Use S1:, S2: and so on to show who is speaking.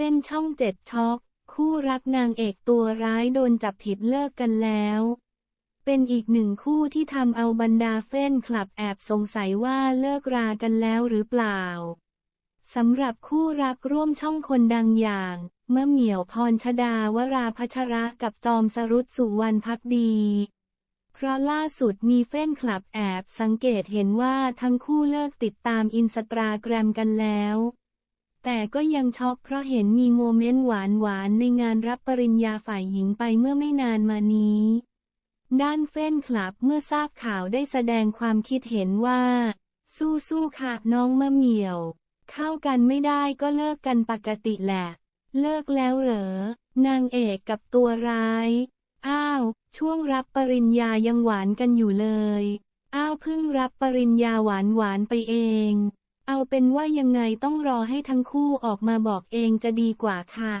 S1: เฟ้นช่องเจ็ดช็อก คู่รักนางเอกตัวร้ายโดนจับผิดเลิกกันแล้ว เป็นอีกหนึ่งคู่ที่ทำเอาบรรดาเฟ้นคลับแอบสงสัยว่าเลิกรากันแล้วหรือเปล่าสำหรับคู่รักร่วมช่องคนดังอย่างเมะเหมียวพรชดาวราพัชระกับจอมสรุตสุวรรณพักดี เพราะล่าสุดมีเฟ้นคลับแอบสังเกตเห็นว่าทั้งคู่เลิกติดตามอินสตาแกรมกันแล้ว แต่ก็ยังช็อกเพราะเห็นมีโมเมนต์หวานๆในงานรับปริญญาฝ่ายหญิงไปเมื่อไม่นานมานี้ ด้านเฟ้นคลับเมื่อทราบข่าวได้แสดงความคิดเห็นว่า สู้ๆค่ะน้องมะเหมี่ยว เข้ากันไม่ได้ก็เลิกกันปกติแหละ เลิกแล้วเหรอ นางเอกกับตัวร้าย อ้าว ช่วงรับปริญญายังหวานกันอยู่เลย อ้าวเพิ่งรับปริญญาหวานหวานไปเอง เอาเป็นว่ายังไงต้องรอให้ทั้งคู่ออกมาบอกเองจะดีกว่าค่ะ